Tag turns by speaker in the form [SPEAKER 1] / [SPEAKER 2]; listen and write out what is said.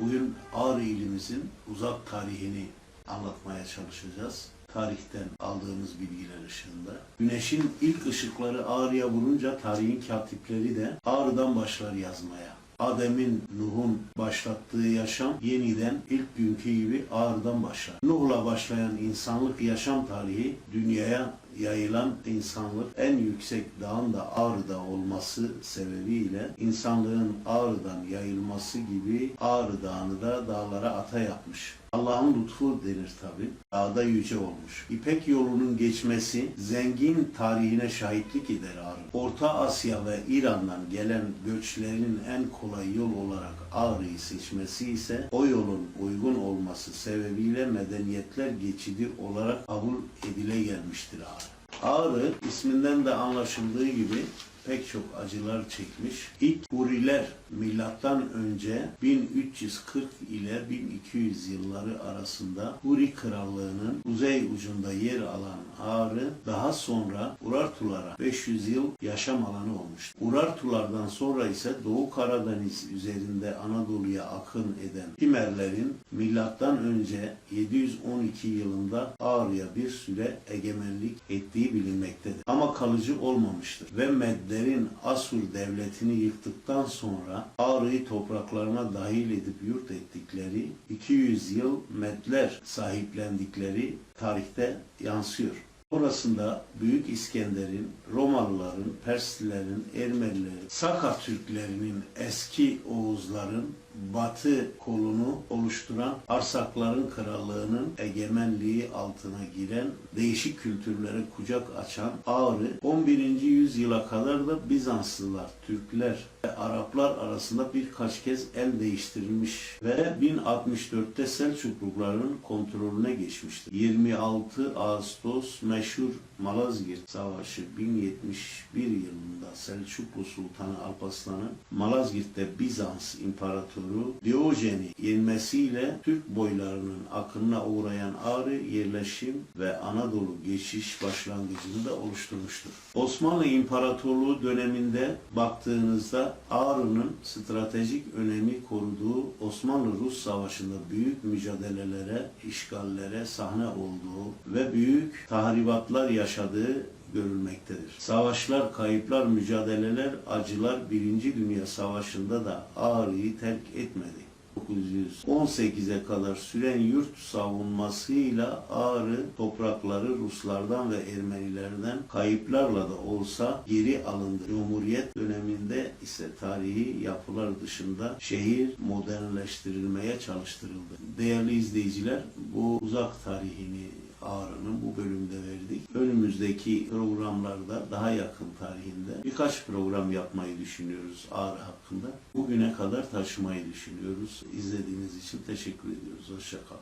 [SPEAKER 1] Bugün Ağrı ilimizin uzak tarihini anlatmaya çalışacağız. Tarihten aldığımız bilgiler ışığında. Güneşin ilk ışıkları Ağrı'ya vurunca tarihin katipleri de Ağrı'dan başlar yazmaya. Adem'in, Nuh'un başlattığı yaşam yeniden ilk günkü gibi Ağrı'dan başlar. Nuh'la başlayan insanlık yaşam tarihi dünyaya yayılan insanlık en yüksek dağın da Ağrı'da olması sebebiyle insanlığın Ağrı'dan yayılması gibi Ağrı Dağı'nı da dağlara ata yapmış. Allah'ın lütfu denir tabi. Dağda yüce olmuş. İpek yolunun geçmesi zengin tarihine şahitlik eder Ağrı. Orta Asya ve İran'dan gelen göçlerin en kolay yol olarak Ağrı'yı seçmesi ise o yolun uygun olması sebebiyle medeniyetler geçidi olarak kabul edile gelmiştir Ağrı. Ağrı isminden de anlaşıldığı gibi pek çok acılar çekmiş. İlk Huriler milattan önce 1340 ile 1200 yılları arasında Huri Krallığı'nın kuzey ucunda yer alan Ağrı daha sonra Urartulara 500 yıl yaşam alanı olmuş. Urartulardan sonra ise Doğu Karadeniz üzerinde Anadolu'ya akın eden Himerlerin milattan önce 712 yılında Ağrı'ya bir süre egemenlik ettiği bilinmektedir. Ama kalıcı olmamıştır ve Medlerin Asur devletini yıktıktan sonra Ağrı'yı topraklarına dahil edip yurt ettikleri 200 yıl Medler sahiplendikleri tarihte yansıyor. Orasında Büyük İskender'in, Romalıların, Perslilerin, Ermenilerin, Saka Türklerinin, eski Oğuzların batı kolunu oluşturan Arsakların krallığının egemenliği altına giren değişik kültürlere kucak açan Ağrı 11. yüzyıla kadar da Bizanslılar, Türkler ve Araplar arasında birkaç kez el değiştirilmiş ve 1064'te Selçukluların kontrolüne geçmiştir. 26 Ağustos meşhur Malazgirt Savaşı 1071 yılında Selçuklu Sultanı Alparslan'ın Malazgirt'te Bizans İmparatoru Diojen'i yenmesiyle Türk boylarının akınına uğrayan Ağrı yerleşim ve Anadolu geçiş başlangıcını da oluşturmuştur. Osmanlı İmparatorluğu döneminde baktığınızda Ağrı'nın stratejik önemi koruduğu Osmanlı-Rus Savaşı'nda büyük mücadelelere, işgallere sahne olduğu ve büyük tahribatlar yaşadığı görülmektedir. Savaşlar, kayıplar, mücadeleler, acılar Birinci Dünya Savaşı'nda da Ağrı'yı terk etmedi. 1918'e kadar süren yurt savunmasıyla Ağrı toprakları Ruslardan ve Ermenilerden kayıplarla da olsa geri alındı. Cumhuriyet döneminde ise tarihi yapılar dışında şehir modernleştirilmeye çalıştırıldı. Değerli izleyiciler bu uzak tarihini Ağrı'nın bu bölümde verdik. Önümüzdeki programlarda daha yakın tarihinde birkaç program yapmayı düşünüyoruz Ağrı hakkında. Bugüne kadar taşımayı düşünüyoruz. İzlediğiniz için teşekkür ediyoruz. Hoşçakalın.